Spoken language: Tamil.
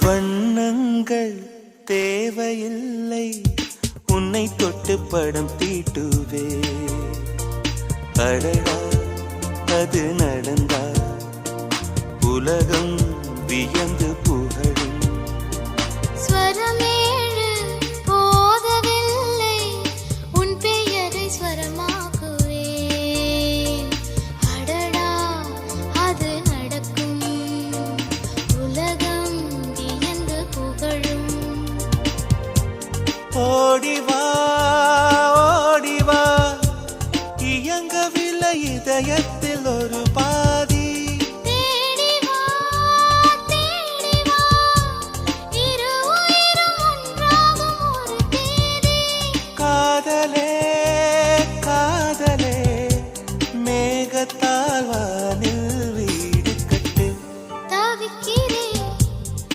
வண்ணங்கள் தேவையில்லை. உன்னை தொட்டு படம் தீட்டுவே. அடடா அது நடந்தா உலகம் வியந்து புகழ். ஓடிவா ஓடிவா இயங்கவில்லை இதயத்தில் ஒரு பாதி. காதலே காதலே மேகத்தால்